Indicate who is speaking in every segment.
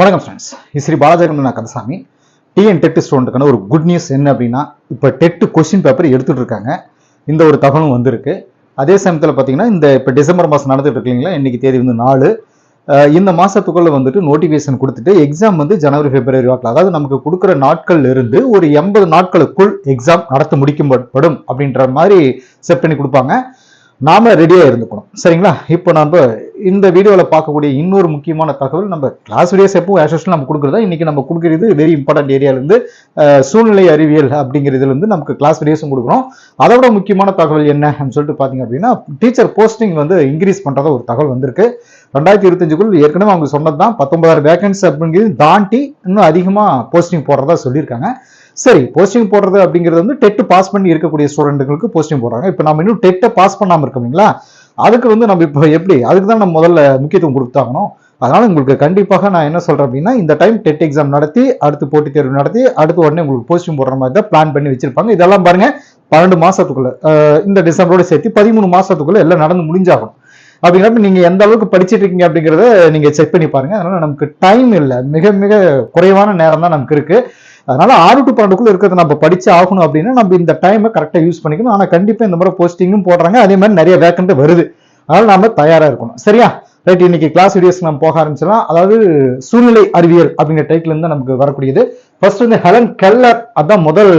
Speaker 1: வணக்கம் friends Shri Balajagaman Kandasamy. T N TET ஸ்டூடெண்ட்டுக்கான ஒரு good news என்ன அப்படின்னா இப்போ டெட் கொஸ்டின் பேப்பர் எடுத்துகிட்டு இருக்காங்க. இந்த ஒரு தகவலும் வந்திருக்கு. அதே சமயத்தில் பார்த்தீங்கன்னா இந்த இப்போ டிசம்பர் மாதம் நடந்துட்டு இருக்கீங்களா இல்லைங்களா? தேதி வந்து நாலு. இந்த மாதத்துக்குள்ளே வந்துட்டு நோட்டிஃபிகேஷன் கொடுத்துட்டு எக்ஸாம் வந்து ஜனவரி பிப்ரவரி வாக்கில் அதாவது நமக்கு கொடுக்குற நாட்கள்ல இருந்து ஒரு எண்பது நாட்களுக்குள் எக்ஸாம் நடத்த முடிக்கப்படும் அப்படின்ற மாதிரி செட் பண்ணி கொடுப்பாங்க. நாம ரெடியாக இருந்துக்கணும். சரிங்களா? இப்போ நம்ம இந்த வீடியோவில் பார்க்கக்கூடிய இன்னொரு முக்கியமான தகவல் நம்ம கிளாஸ் வீடியோஸ் எப்பவும் ஆசோஷன் நம்ம கொடுக்குறதா? இன்னைக்கு நம்ம கொடுக்குறது வெரி இம்பார்ட்டன்ட் ஏரியாலேருந்து சூழ்நிலை அறிவியல் அப்படிங்கிறதுலேருந்து நமக்கு கிளாஸ் வீடியோஸும் கொடுக்குறோம். அதை விட முக்கியமான தகவல் என்ன அப்படின்னு சொல்லிட்டு பார்த்தீங்க அப்படின்னா டீச்சர் போஸ்டிங் வந்து இன்க்ரீஸ் பண்ணுறதா ஒரு தகவல் வந்திருக்கு. ரெண்டாயிரத்தி இருபத்தஞ்சுக்குள் ஏற்கனவே அவங்க சொன்னது தான் பத்தொன்பதாயிரம் வேகன்சி அப்படிங்கிறது தாண்டி இன்னும் அதிகமாக போஸ்டிங் போடுறதா சொல்லியிருக்காங்க. சரி போஸ்டிங் போடுறது அப்படிங்கிறது வந்து டெட் பாஸ் பண்ணி இருக்கக்கூடிய ஸ்டூடெண்ட்டுகளுக்கு போஸ்டிங் போடுறாங்க. இப்போ நம்ம இன்னும் டெட்டை பாஸ் பண்ணாமல் இருக்கோம் இல்லைங்களா? அதுக்கு வந்து நம்ம இப்போ எப்படி அதுக்கு தான் நம்ம முதல்ல முக்கியத்துவம் கொடுத்தாகணும். அதனால் உங்களுக்கு கண்டிப்பாக நான் என்ன சொல்கிறேன் அப்படின்னா இந்த டைம் டெட் எக்ஸாம் நடத்தி அடுத்து போட்டித் தேர்வு நடத்தி அடுத்து உடனே உங்களுக்கு போஸ்டிங் போடுற மாதிரி தான் பிளான் பண்ணி வச்சிருப்பாங்க. இதெல்லாம் பாருங்கள் பன்னெண்டு மாதத்துக்குள்ளே இந்த டிசம்பரோட சேர்த்து பதிமூணு மாதத்துக்குள்ளே எல்லாம் நடந்து முடிஞ்சாகணும். அப்படிங்கிறப்ப நீங்க எந்த அளவுக்கு படிச்சிட்டு இருக்கீங்க அப்படிங்கறத நீங்க செக் பண்ணி பாருங்க. அதனால நமக்கு டைம் இல்லை. மிக மிக குறைவான நேரம் தான் நமக்கு இருக்கு. அதனால ஆறு டு பன்னெண்டுக்குள்ள இருக்கிறத நம்ம படிச்சு ஆகணும் அப்படின்னா நம்ம இந்த டைமை கரெக்டாக யூஸ் பண்ணிக்கணும். ஆனா கண்டிப்பா இந்த முறை போஸ்டிங்கும் போடுறாங்க. அதே மாதிரி நிறைய வேக்கண்ட் வருது. அதனால நம்ம தயாரா இருக்கணும். சரியா? ரைட் இன்னைக்கு கிளாஸ் வீடியோஸ் நம்ம போக ஆரம்பிச்சிடலாம். அதாவது சூழ்நிலை அறிவியல் அப்படிங்கிற டைட்டில் இருந்து நமக்கு வரக்கூடியது. ஃபர்ஸ்ட் வந்து ஹெலன் கெல்லர் அதான் முதல்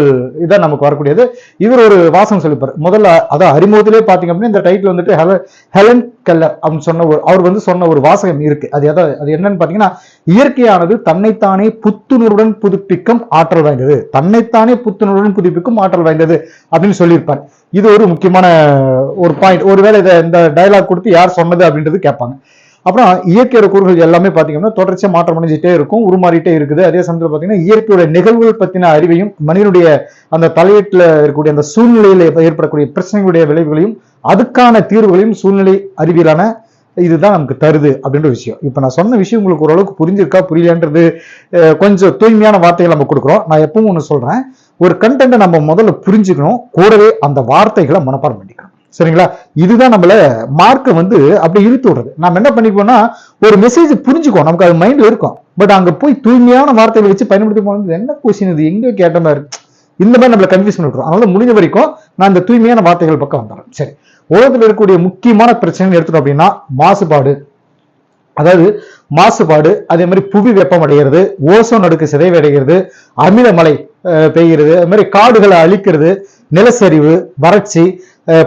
Speaker 1: இதான் நமக்கு வரக்கூடியது. இவர் ஒரு வாசகம் சொல்லிப்பார். முதல்ல அதான் அறிமுகத்திலே பார்த்தீங்க அப்படின்னா இந்த டைட்டில் வந்துட்டு ஹெல ஹெலன் கெல்லர் அப்படின்னு சொன்ன ஒரு அவர் வந்து சொன்ன ஒரு வாசகம் இருக்கு. அது எதாவது அது என்னன்னு பார்த்தீங்கன்னா இயற்கையானது தன்னைத்தானே புத்துணர்வுடன் புதுப்பிக்கும் ஆற்றல் வாய்ந்தது. தன்னைத்தானே புத்துணர்வுடன் புதுப்பிக்கும் ஆற்றல் வாய்ந்தது அப்படின்னு சொல்லியிருப்பார். இது ஒரு முக்கியமான ஒரு பாயிண்ட் ஒருவேளை இதை இந்த டைலாக் கொடுத்து யார் சொன்னது அப்படின்றது கேட்பாங்க. அப்புறம் இயற்கையோட கூறுகள் எல்லாமே பார்த்தீங்கன்னா தொடர்ச்சியாக மாற்றம் அடைஞ்சிட்டே இருக்கும் உருமாறிட்டே இருக்குது. அதே சமயத்தில் பார்த்தீங்கன்னா இயற்கையோட நிகழ்வுகள் பற்றின அறிவையும் மனிதனுடைய அந்த தலையீட்டில் இருக்கக்கூடிய அந்த சூழ்நிலையில் ஏற்படக்கூடிய பிரச்சனைகளுடைய விளைவுகளையும் அதுக்கான தீர்வுகளையும் சூழ்நிலை அறிவியலான இதுதான் நமக்கு தருது அப்படின்ற விஷயம். இப்போ நான் சொன்ன விஷயம் உங்களுக்கு ஓரளவுக்கு புரிஞ்சிருக்கா புரியலன்றது கொஞ்சம் தூய்மையான வார்த்தைகள் நம்ம கொடுக்குறோம். நான் எப்பவும் ஒன்று சொல்றேன். ஒரு கண்டென்ட்டை நம்ம முதல்ல புரிஞ்சுக்கணும். கூடவே அந்த வார்த்தைகளை மனப்பாடம் பண்ணி சரிங்களா? இதுதான் நம்மள மார்க்கை வந்து அப்படி இழுத்து விடுறது. நம்ம என்ன பண்ணிக்குவோம்னா ஒரு மெசேஜ் புரிஞ்சுக்கோ நமக்கு அது மைண்ட்ல இருக்கும். பட் அங்க போய் தூய்மையான வார்த்தைகளை வச்சு பயன்படுத்தி போனது என்ன கொஸ்டின் இது? எங்க கேட்ட மாதிரி. இந்த மாதிரி நம்மளை கன்ஃபியூஸ் பண்ணி விட்டுரும். அதனால முடிஞ்ச வரைக்கும் நான் இந்த தூய்மையான வார்த்தைகள் பக்கம் வந்துடுறேன். சரி. உலகத்தில் இருக்கக்கூடிய முக்கியமான பிரச்சனைன்னு எடுத்துட்டோம் அப்படின்னா மாசுபாடு. அதாவது மாசுபாடு அதே மாதிரி புவி வெப்பம் அடைகிறது ஓசோன் அடுக்கு சிதைவடைகிறது அமில மழை அஹ், பெய்கிறது அது மாதிரி காடுகளை அழிக்கிறது நிலச்சரிவு வறட்சி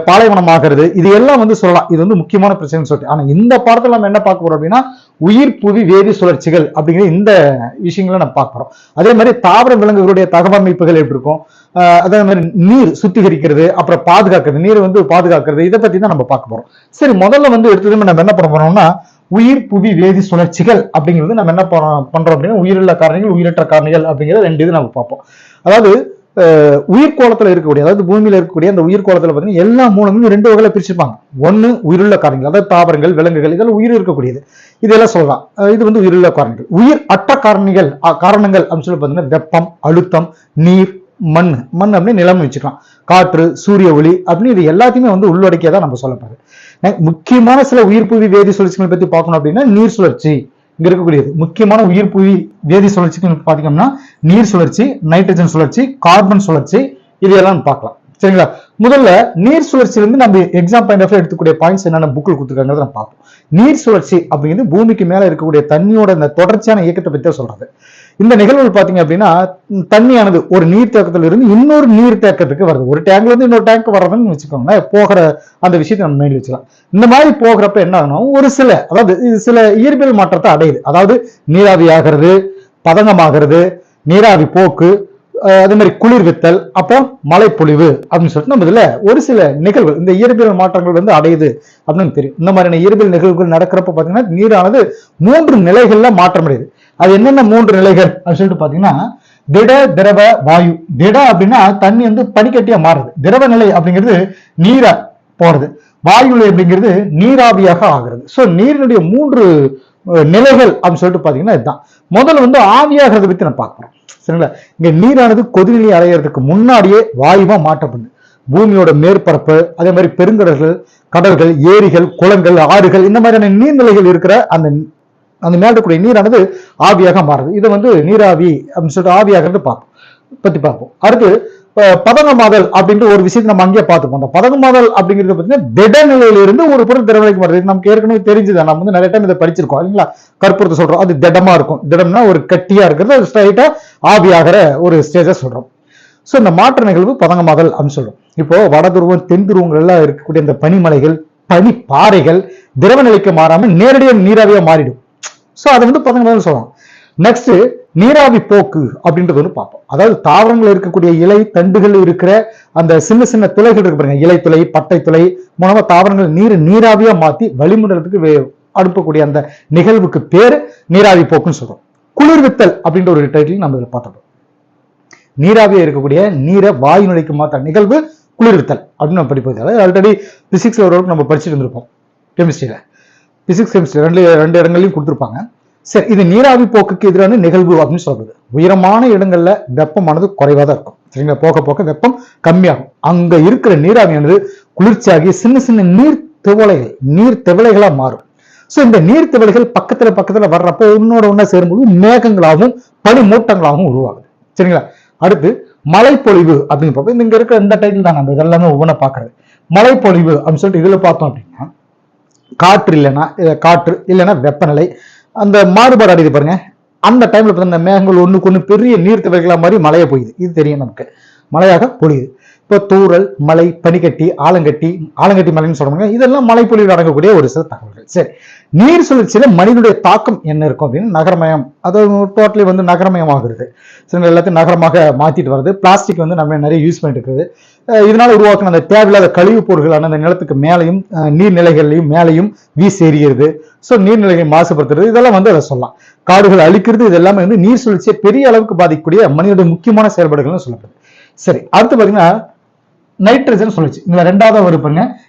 Speaker 1: பாலைவனம் ஆகிறது இது எல்லாம் வந்து சொல்லலாம். இது வந்து முக்கியமான பிரச்சனைன்னு சொல்லிட்டு. ஆனா இந்த பாடத்துல நம்ம என்ன பார்க்க போறோம் அப்படின்னா உயிர் புவி வேதி சுழற்சிகள் அப்படிங்கிற இந்த விஷயங்களை நம்ம பார்க்கிறோம் அதே மாதிரி தாவர விலங்குகளுடைய தகவமைப்புகள் எப்படி இருக்கும்? அஹ், அதே மாதிரி நீர் சுத்திகரிக்கிறது அப்புறம் பாதுகாக்கிறது நீர் வந்து பாதுகாக்கிறது இதை பத்தி தான் நம்ம பார்க்க போறோம். சரி முதல்ல வந்து எடுத்ததுமே நம்ம என்ன பண்ண போறோம்னா உயிர் புவி வேதி சுழற்சிகள் அப்படிங்கிறது நம்ம என்ன பண்றோம் அப்படின்னா உயிருள்ள காரணிகள் உயிரற்ற காரணிகள் அப்படிங்கிறத ரெண்டு இது நம்ம பார்ப்போம். அதாவது உயிர்கோளத்தில் இருக்கக்கூடிய அதாவது பூமியில் இருக்கக்கூடிய அந்த உயிர்கோளத்தில் பார்த்தீங்கன்னா எல்லா மூலமும் ரெண்டு வகையில் பிரிச்சிருப்பாங்க. ஒன்று உயிருள்ள காரணிகள் அதாவது தாவரங்கள் விலங்குகள் இதெல்லாம் உயிர் இருக்கக்கூடியது. இதெல்லாம் சொல்லலாம். இது வந்து உயிருள்ள காரணிகள். உயிர் அற்ற காரணிகள் காரணங்கள் அப்படின்னு சொல்லி பார்த்தீங்கன்னா வெப்பம் அழுத்தம் நீர் மண். மண் அப்படின்னு நிலம் வச்சுக்கலாம். காற்று சூரிய ஒளி அப்படின்னு இது எல்லாத்தையுமே வந்து உள்ளடக்கியதான் நம்ம சொல்லப்படுது. முக்கியமான சில உயிர் புவி வேதி சுழற்சிகள் பத்தி பார்க்கணும் அப்படின்னா நீர் சுழற்சி. இங்க இருக்கக்கூடியது. முக்கியமான உயிர் புவி வேதி சுழற்சிகள் பாத்தீங்கன்னா நீர் சுழற்சி நைட்ரஜன் சுழற்சி கார்பன் சுழற்சி இது எல்லாம் பார்க்கலாம். சரிங்களா? முதல்ல நீர் சுழற்சியில இருந்து நம்ம எக்ஸாம் பாயிண்ட் ஆஃப் எடுத்துக்கூடிய பாயிண்ட்ஸ் என்னென்ன புக்கில் கொடுத்துருக்காங்கிறத நம்ம பார்ப்போம். நீர் சுழற்சி அப்படிங்கிறது பூமிக்கு மேல இருக்கக்கூடிய தண்ணியோட இந்த தொடர்ச்சியான இயக்கத்தை பத்தி தான் சொல்றது. இந்த நிகழ்வுகள் பார்த்தீங்க அப்படின்னா தண்ணியானது ஒரு நீர் இருந்து இன்னொரு நீர் தேக்கத்துக்கு வருது. ஒரு டேங்க்ல இருந்து இன்னொரு டேங்க் வர்றதுன்னு வச்சுக்கோங்களேன் போகிற அந்த விஷயத்தை நம்ம மைண்ட் வச்சுக்கலாம். இந்த மாதிரி போகிறப்ப என்ன ஆகணும்? ஒரு சில அதாவது இது சில இயற்பியல் மாற்றத்தை அடையுது. அதாவது நீராவி ஆகிறது பதங்கமாகிறது நீராவி போக்கு அதே மாதிரி குளிர்வித்தல் அப்போ மழைப்பொழிவு அப்படின்னு சொல்லிட்டு நம்ம இதில் ஒரு சில நிகழ்வு இந்த இயற்பியல் மாற்றங்கள் வந்து அடையுது அப்படின்னு தெரியும். இந்த மாதிரியான இயற்பியல் நிகழ்வுகள் நடக்கிறப்ப பார்த்தீங்கன்னா நீரானது மூன்று நிலைகளில் மாற்றம் அடையுது அது என்னென்ன மூன்று நிலைகள் அப்படின்னு சொல்லிட்டு பாத்தீங்கன்னா திட திரவ வாயு. திட அப்படின்னா தண்ணி வந்து பனிக்கட்டியா மாறுது. திரவ நிலை அப்படிங்கிறது நீரா போறது. வாயு நிலை அப்படிங்கிறது நீராவியாக ஆகிறது. சோ நீரினுடைய மூன்று நிலைகள் அப்படின்னு சொல்லிட்டு பாத்தீங்கன்னா இதுதான். முதல்ல வந்து ஆவியாகிறத பத்தி நான் பார்க்கிறோம் சரிங்களா? இங்க நீரானது கொதிநிலை அடையிறதுக்கு முன்னாடியே வாயுவா மாற்றப்படுது. பூமியோட மேற்பரப்பு அதே மாதிரி பெருங்கடல்கள் கடல்கள் ஏரிகள் குளங்கள் ஆறுகள் இந்த மாதிரியான நீர்நிலைகள் இருக்கிற அந்த அந்த மேல இருக்கக்கூடிய நீரானது ஆவியாக மாறுது. இதை வந்து நீராவி அப்படின்னு சொல்லிட்டு ஆவியாகிறது பார்ப்போம் பத்தி பார்ப்போம். அடுத்து பதங்கமாதல் அப்படின்ற ஒரு விஷயத்தை நம்ம அங்கேயே பார்த்துப்போம். அந்த பதங்கமாதல் அப்படிங்கிறது பார்த்தீங்கன்னா திட நிலையிலிருந்து ஒரு பொருள் திரவலைக்கு வருது நமக்கு ஏற்கனவே தெரிஞ்சுதான் நம்ம வந்து நிறைய டைம் இதை படிச்சிருக்கோம் இல்லைங்களா? கற்பூரத்தை சொல்றோம். அது திடமா இருக்கும். திடம்னா ஒரு கட்டியா இருக்கிறது. அது ஸ்ட்ரைட்டா ஆவியாகிற ஒரு ஸ்டேஜை சொல்றோம். ஸோ இந்த மாற்ற நிகழ்வு பதங்கமாதல் அப்படின்னு சொல்றோம். இப்போ வட துருவம் தென் துருவங்கள்லாம் இருக்கக்கூடிய இந்த பனிமலைகள் பனி பாறைகள் திரவ நிலைக்கு மாறாம நேரடியாக நீராவியா மாறிடும். ஸோ அதை வந்து பதங்கமாதல் சொல்லலாம் நெக்ஸ்ட் நீராவி போக்கு அப்படின்றது வந்து பார்ப்போம். அதாவது தாவரங்கள் இருக்கக்கூடிய இலை தண்டுகள் இருக்கிற அந்த சின்ன சின்ன துளைகள் இருக்கு பாருங்க. இலை துளை பட்டை துளை மூலமா தாவரங்கள் நீர் நீராவியா மாத்தி வளிமண்டலத்துக்கு அனுப்பக்கூடிய அந்த நிகழ்வுக்கு பேர் நீராவி போக்குன்னு சொல்றோம். குளிர்வித்தல் அப்படின்ற ஒரு டைட்டில் நம்ம இதில் பார்த்தோம். நீராவியா இருக்கக்கூடிய நீரை வாயு நிலைக்கு மாற்ற நிகழ்வு குளிர்வித்தல் அப்படின்னு நம்ம படிப்பது ஆல்ரெடி பிசிக்ஸ் ஓரளவுக்கு நம்ம படிச்சுட்டு இருந்திருப்போம் கெமிஸ்ட்ரியில பிசிக்ஸ் கெமிஸ்ட்ரி ரெண்டு ரெண்டு இடங்களையும் கொடுத்துருப்பாங்க. சரி இது நீராவி போக்குக்கு எதிரான நிகழ்வு அப்படின்னு சொல்றது. உயரமான இடங்கள்ல வெப்பமானது குறைவாக தான் இருக்கும். சரிங்களா? போக போக வெப்பம் கம்மியாகும். அங்க இருக்கிற நீராவியானது குளிர்ச்சியாகி சின்ன சின்ன நீர் திவளைகள் நீர் திவளைகளா மாறும். ஸோ இந்த நீர் திவளைகள் பக்கத்துல பக்கத்துல வர்றப்போ ஒன்னோட ஒன்னா சேரும்போது மேகங்களாகவும் பனி மூட்டங்களாகவும் உருவாகுது. சரிங்களா? அடுத்து மழைப்பொழிவு அப்படின்னு பார்ப்போம். இங்க இருக்கிற இந்த டைட்டில் தான் நம்ம இதெல்லாமே ஒவ்வொன்றா பாக்குறது மழைப்பொழிவு அப்படின்னு சொல்லிட்டு இதுல பார்த்தோம் அப்படின்னா காற்று இல்லைன்னா காற்று இல்லைன்னா வெப்பநிலை. அந்த மாறுபாடு அடையுது பாருங்க. அந்த டைம்ல பார்த்தீங்கன்னா மேகங்கள் ஒன்றுக்கு ஒன்று பெரிய நீர்த்திவர்களா மாதிரி மழையை பொய்யுது. இது தெரியும் நமக்கு. மழையாக பொழியுது. இப்போ தூறல் மலை பனிக்கட்டி ஆலங்கட்டி ஆலங்கட்டி மலைன்னு சொல்றாங்க இதெல்லாம் மழை பொழிவில் அடங்கக்கூடிய ஒரு சில தகவல்கள். சரி. நீர் சுழற்சியில மனிதனுடைய தாக்கம் என்ன இருக்கும் அப்படின்னு நகரமயம் அது டோட்டலி வந்து நகரமயமாகிறது. சில எல்லாத்தையும் நகரமாக மாத்திட்டு வருது பிளாஸ்டிக் வந்து நம்ம நிறைய யூஸ் பண்ணிட்டு இருக்குது இதனால உருவாக்கின அந்த தேவையில்லாத கழிவுப் பொருட்களான அந்த நிலத்துக்கு மேலையும் நீர்நிலைகள்லையும் மேலையும் வீசி எறிகிறது ஸோ நீர்நிலைகளை மாசுபடுத்துறது. இதெல்லாம் வந்து அதை சொல்லலாம். காடுகள் அழிக்கிறது இது எல்லாமே வந்து நீர் சுழற்சியை பெரிய அளவுக்கு பாதிக்கக்கூடிய மனிதனுடைய முக்கியமான செயல்பாடுகள்னு சொல்லப்படுது. சரி. அடுத்து பாத்தீங்கன்னா நைட்ரஜன் சொல்லிச்சு. இதுல ரெண்டாவது வரும்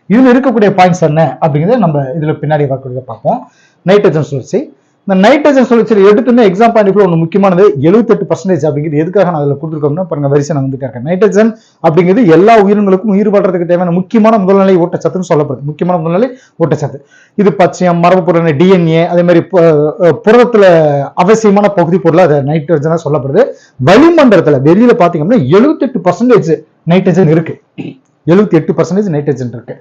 Speaker 1: இதுல இருக்கக்கூடிய பாயிண்ட்ஸ் என்ன? அப்படிங்கிறத நம்ம இதுல பின்னாடி வரக்கூடிய பார்ப்போம். நைட்ரஜன் சுழற்சி இந்த நைட்ரஜன் சுழற்சியில் எடுத்துமே எக்ஸாம் பாயிண்ட் ஒன்று முக்கியமானது 78% பர்சன்டேஜ் அப்படிங்கிறது எதுக்காக நான் அதில் கொடுத்துருக்கோம்னா பாருங்க வரிசை நான் வந்துட்டு இருக்கேன். நைட்ரஜன் அப்படிங்கிறது எல்லா உயிரினங்களுக்கும் உயிர் வாழ்றதுக்கு தேவையான முக்கியமான முதல்நிலை ஊட்டச்சத்துன்னு சொல்லப்படுது. முக்கியமான முதல்நிலை ஊட்டச்சத்து. இது பச்சையம் மரபு பொருள் டிஎன்ஏ அதே மாதிரி புரதத்தில் அவசியமான பகுதி பொருள் அது நைட்ரஜனாக சொல்லப்படுது. வளிமண்டலத்தில் வெளியில் பார்த்தீங்க அப்படின்னா எழுபத்தெட்டு பர்சன்டேஜ் நைட்ரஜன் இருக்கு. 78% எட்டு பர்சன்டேஜ் நைட்ரஜன் இருக்கு.